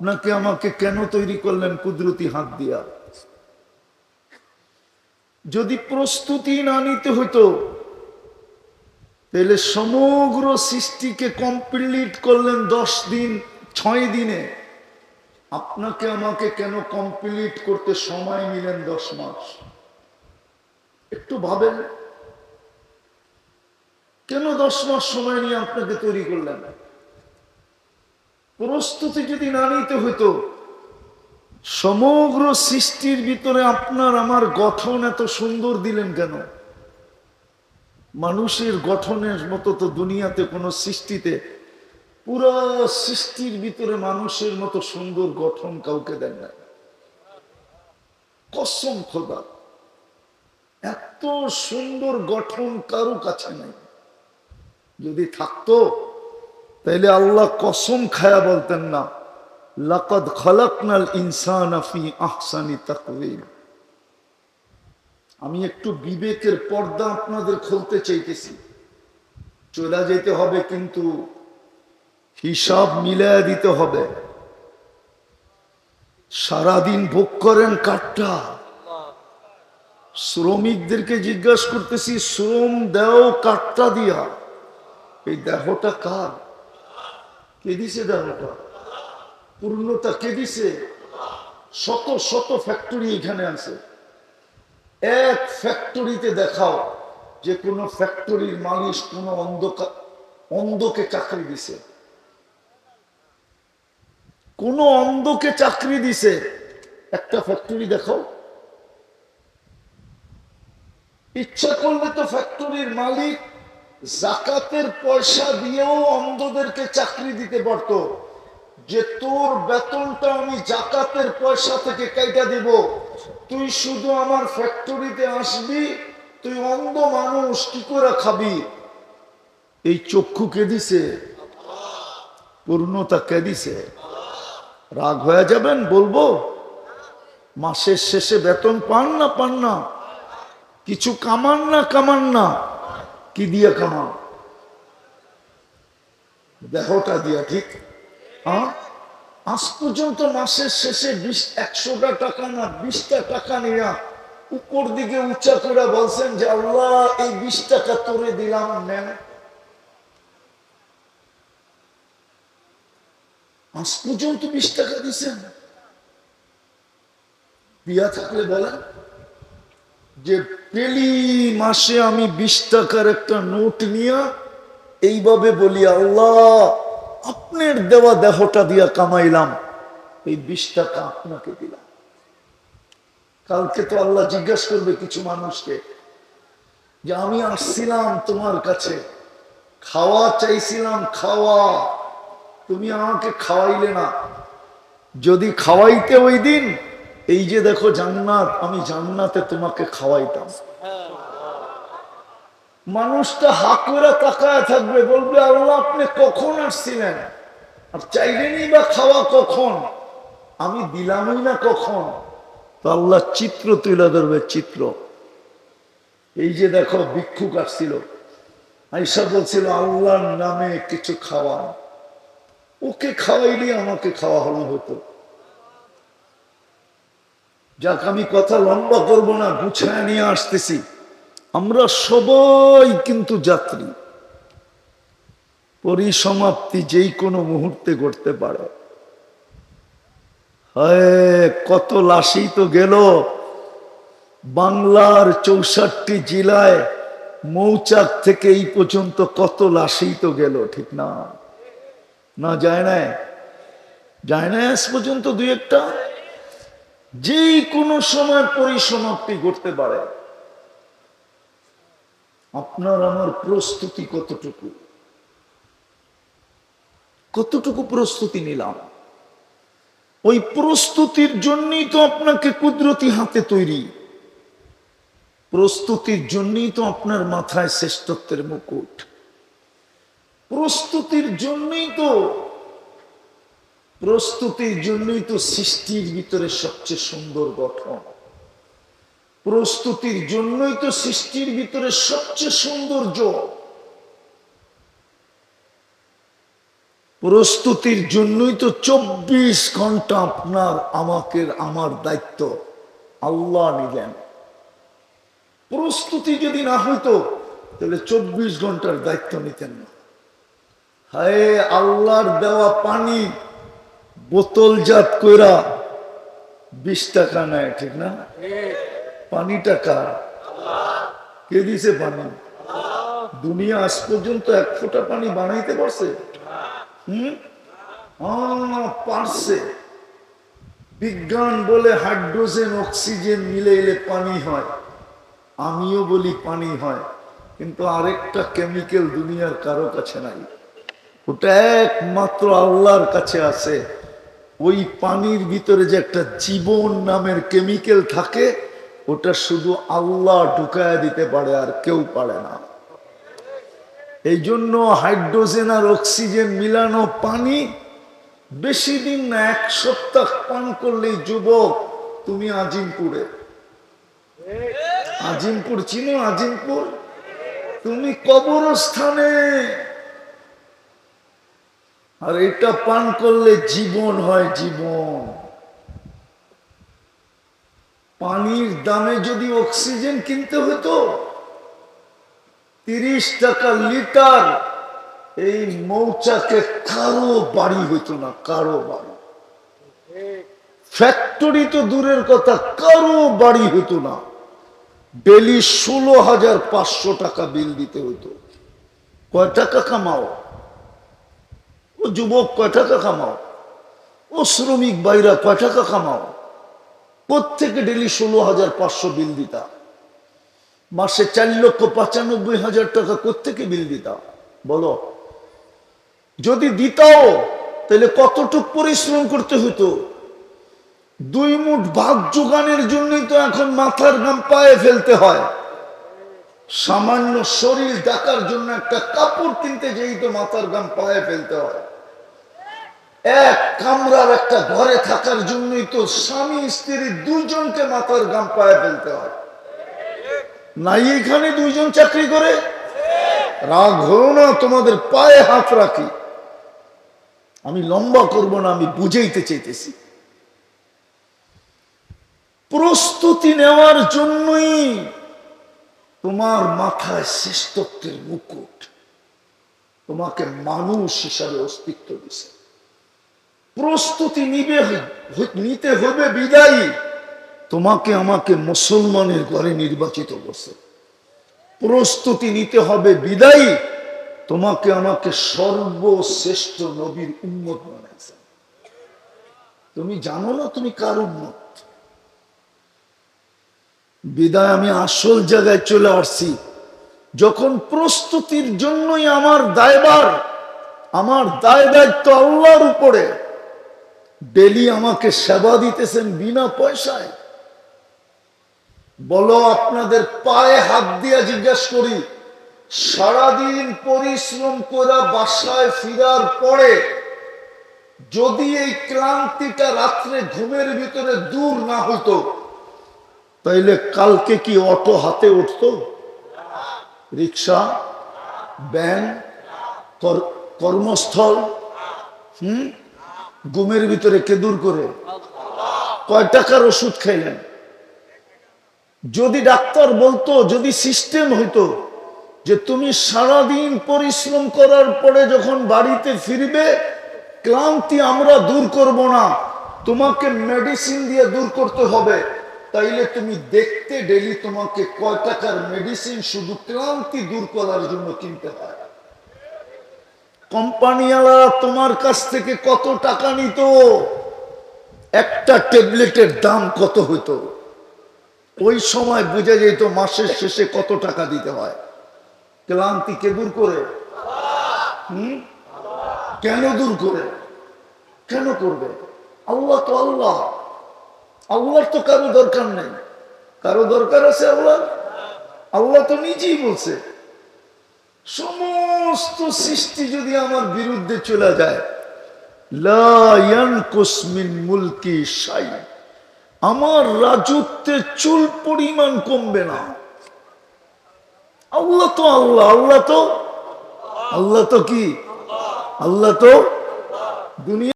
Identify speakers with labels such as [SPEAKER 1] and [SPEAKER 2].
[SPEAKER 1] আপনাকে আমাকে কেন তৈরি করলেন কুদরতি হাত দিয়া? যদি প্রস্তুতি না নিতে হতো তাহলে সমগ্র সৃষ্টিকে কমপ্লিট করলেন দশ দিন, ছয় দিনে। আপনাকে আমাকে কেন কমপ্লিট করতে সময় নিলেন দশ মাস? একটু ভাবেন। কেন দশ মাস সময় নিয়ে আপনাকে তৈরি করলেন? প্রস্তুতি যদি না নিতে হইতো, সমগ্র সৃষ্টির ভিতরে আপনার আমার গঠন এত সুন্দর দিলেন কেন? মানুষের গঠনের মতো তো দুনিয়াতে কোনো সৃষ্টিতে, পুরো সৃষ্টির ভিতরে মানুষের মতো সুন্দর গঠন কাউকে দেন না। কসম খোদা, এত সুন্দর গঠন কারও কাছে নাই। যদি থাকতো তাইলে আল্লাহ কসম খায়া বলতেন না, লাকাদ খলাকনাল ইনসান ফি আহসানি তাকওয়িম। আমি একটু বিবেকের পর্দা আপনাদের খুলতে চাইতেছি। চলে যেতে হবে কিন্তু হিসাব মিলায় দিতে হবে। সারাদিন ভোগ করেন কাঠটা। শ্রমিকদেরকে জিজ্ঞাসা করতেছি, শ্রম দেও কাঠটা দিয়া, এই দেহটা কার? কে দিছে পূর্ণতা কে শত শত ফ্যাক্টরি এখানে আছে। এক ফ্যাক্টরিতে দেখাও, যে কোনো ফ্যাক্টরির মালিশ কোনো অন্ধকার অন্ধকে চাকরি দিছে। কোন অন্ধকে চাকরি দিছে। একটা ফ্যাক্টরি দেখাও। ইচ্ছা করলে তো ফ্যাক্টরির মালিক জাকাতের পয়সা দিয়েও অন্ধদেরকে চাকরি দিতে পারত। যে তোর বেতনটা আমি জাকাতের পয়সা থেকে কাইটা দিব, তুই শুধু আমার ফ্যাক্টরিতে আসবি, তুই অন্ধ মানুষ কি করে খাবি? এই চক্ষু কে দিছে? পূর্ণতা কে দিছে? রাগ হয়ে যাবেন, বলব? মাসের শেষে বেতন পান না পান না। কিছু কামান না কামান না। কি দিয়ে কামান দেহটা দিয়া, ঠিক? হ্যাঁ? আজ পর্যন্ত মাসের শেষে বিশ, একশোটা টাকা না, বিশটা টাকা নিয়ে উপর দিকে উঁচা করে বলছেন যে, আল্লাহ, এই বিশ টাকা তোরে দিলাম, নেন। আজ পর্যন্ত বিশ টাকা দিছেন? দিয়া থাকলে বলেন। যে পেলি মাসে আমি বিশ টাকার একটা নোট নিয়ে এইভাবে বলি, আল্লাহ, আপনার দেওয়া দেহটা দিয়া কামাইলাম। এই বিশ টাকা আপনাকে দিলাম। কালকে তো আল্লাহ জিজ্ঞেস করবে কিছু মানুষকে যে, আমি আসছিলাম তোমার কাছে, খাওয়া চাইছিলাম, খাওয়া। তুমি আমাকে খাওয়াইলে না। যদি খাওয়াইতে ওই দিন এই যে দেখো জান্নাত, আমি জান্নাতে তোমাকে খাওয়াইতাম। মানুষটা হা করে তাকায় থাকবে, বলবে, আল্লাহ, আপনি কখন আসছিলেন? আর চাইলেনই বা খাওয়া কখন? আমি দিলামই না কখন? তো আল্লাহ চিত্র তুলে ধরবে, চিত্র। এই যে দেখো, ভিক্ষুক আসছিল। আইসা বলছিল, আল্লাহর নামে কিছু খাওয়া ওকে খাওয়াইলে আমাকে খাওয়া হলো হতো। যাক, আমি কথা লম্বা করব না, গুছায় নিয়ে আসতেছি। আমরা সবাই কিন্তু যাত্রী। পরিসমাপ্তি যেই কোনো মুহূর্তে ঘটতে পারে। কত লাশই তো গেল। বাংলার চৌষট্টি জেলায় মৌচাক থেকে এই পর্যন্ত কত লাশই তো গেল, ঠিক না? না, যায় না যায় না আজ পর্যন্ত দুই একটা? যেই কোনো সময় পরিসমাপ্তি ঘটতে পারে। আপনার আমার প্রস্তুতি কতটুকু? কতটুকু প্রস্তুতি নিলাম? ওই প্রস্তুতির জন্যই তো আপনাকে কুদরতি হাতে তৈরি। প্রস্তুতির জন্যই তো আপনার মাথায় শ্রেষ্ঠত্বের মুকুট। প্রস্তুতির জন্যই তো প্রস্তুতির জন্যই তো সৃষ্টির ভিতরে সবচেয়ে সুন্দর গঠন। প্রস্তুতির জন্যই তো সৃষ্টির ভিতরে সবচেয়ে সৌন্দর্য। প্রস্তুতির জন্যই তো চব্বিশ ঘণ্টা আপনার আমাকে, আমার দায়িত্ব। আল্লাহ নিলেন। প্রস্তুতি যদি না হইতো, তাহলে চব্বিশ ঘণ্টার দায়িত্ব নিতেন না। হায় আল্লাহর দেওয়া পানি বোতলজাত কইরা বিশ টাকা নেয়, ঠিক না? পানি টাকা কে দিছে পানি? দুনিয়া আজ পর্যন্ত এক ফোঁটা পানি বানাইতে পারছে? হুম? পারছে। বিজ্ঞান বলে হাইড্রোজেন, অক্সিজেন মিলে এলে পানি হয়। আমিও বলি পানি হয়। কিন্তু আরেকটা কেমিক্যাল দুনিয়ার কারও কাছে নাই। ওটা একমাত্র আল্লাহর কাছে আছে। ওই পানির ভিতরে যে একটা জীবন নামের কেমিক্যাল থাকে, ওটা শুধু আল্লাহ ঢুকায় দিতে পারে আর কেউ পারে না। এই জন্য হাইড্রোজেন আর অক্সিজেন মিলানো পানি বেশি দিন না, এক সপ্তাহ পান করলেই যুবক, তুমি আজিমপুরে। আজিমপুর চিনো? আজিমপুর? তুমি কবরস্থানে আর এটা পান করলে জীবন হয় জীবন। পানির দামে যদি অক্সিজেন কিনতে হতো, তিরিশ টাকা লিটার, এই মৌচাকে কারও বাড়ি হইতো না, কারও বাড়ি। ফ্যাক্টরি তো দূরের কথা, কারও বাড়ি হইতো না। ডেলি ষোলো হাজার পাঁচশো টাকা বিল দিতে হতো কয় টাকা কামাও? ও যুবক কয়, টাকা কামাও। ও শ্রমিক বাইরা কয়, টাকা কামাও। প্রত্যেকে ডেলি ষোলো হাজার পাঁচশো বিল দিতা মাসে চার লক্ষ পঁচানব্বই হাজার টাকা কোথেকে বিল দিতা বলো। যদি দিতাও, তাহলে কতটুক পরিশ্রম করতে হতো দুই মুঠ ভাত যোগানের জন্যই তো এখন মাথার গাম পায়ে ফেলতে হয়। সামান্য শরীর ডাকার জন্য একটা কাপড় কিনতে যেই তো মাথার গাম পায়ে ফেলতে হয়। এক কামরার একটা ঘরে থাকার জন্যই তো স্বামী, স্ত্রী দুজনকে মাথার গাম পায়ে ফেলতে হয়। নাই এখানে দুইজন চাকরি করে? রাগ হও না, তোমাদের পায়ে হাত রাখি। আমি লম্বা করব না, আমি বুঝাইতে চাইতেছি। প্রস্তুতি নেওয়ার জন্যই তোমার মাথায় শ্রেষ্ঠত্বের মুকুট তোমাকে মানুষ হিসাবে অস্তিত্ব দিছে। প্রস্তুতি নিবে, নিতে হবে, বিদায়ী। তোমাকে আমাকে মুসলমানের ঘরে নির্বাচিত করছে। প্রস্তুতি নিতে হবে, বিদায়ী। তোমাকে আমাকে সর্বশ্রেষ্ঠ নবীর উন্মত বানাইছে। তুমি জানো না তুমি কার উন্মত বিদায় আমি আসল জায়গায় চলে আসছি। যখন প্রস্তুতির জন্যই আমার দায়বার আমার দায় দায়িত্ব আল্লাহর উপরে, ডেলি আমাকে সেবা দিতেছেন বিনা পয়সায়। বলো, আপনাদের পায়ে হাত দিয়া জিজ্ঞেস করি, সারাদিন পরিশ্রম করে বাসায় ফিরার পরে, যদি এই ক্লান্তিটা রাত্রে ঘুমের ভিতরে দূর না হতো তাইলে কালকে কি অটো হাতে উঠতো? রিক্সা ব্যান কর- কর্মস্থল, হুম? ঘুমের ভিতরে কে দূর করে? কয় টাকার ওষুধ খাইলেন? যদি ডাক্তার বলতো, যদি সিস্টেম হইতো যে তুমি সারাদিন পরিশ্রম করার পরে যখন বাড়িতে ফিরবে, ক্লান্তি আমরা দূর করব না, তোমাকে মেডিসিন দিয়ে দূর করতে হবে। তাইলে তুমি দেখতে ডেলি তোমাকে কয় টাকার মেডিসিন শুধু ক্লান্তি দূর করার জন্য কিনতে হয়। কোম্পানিওয়ালা তোমার কাছ থেকে কত টাকা নিত? একটা ট্যাবলেটের দাম কত হইতো? ওই সময় বুঝে যেত মাসের শেষে কত টাকা দিতে হয়। ক্লান্তি কে দূর করে? হুম? কেন দূর করে? কেন করবে? আল্লাহ তো আল্লাহ। আল্লাহর তো কারও দরকার নেই। কারও দরকার আছে আল্লাহ আল্লাহ তো নিজেই বলছে। সমস্ত সৃষ্টি যদি আমার বিরুদ্ধে চলে যায় আমার রাজত্বে চুল পরিমাণ কমবে না। আল্লাহ তো আল্লাহ আল্লাহ তো আল্লাহ তো কি? আল্লাহ তো দুনিয়া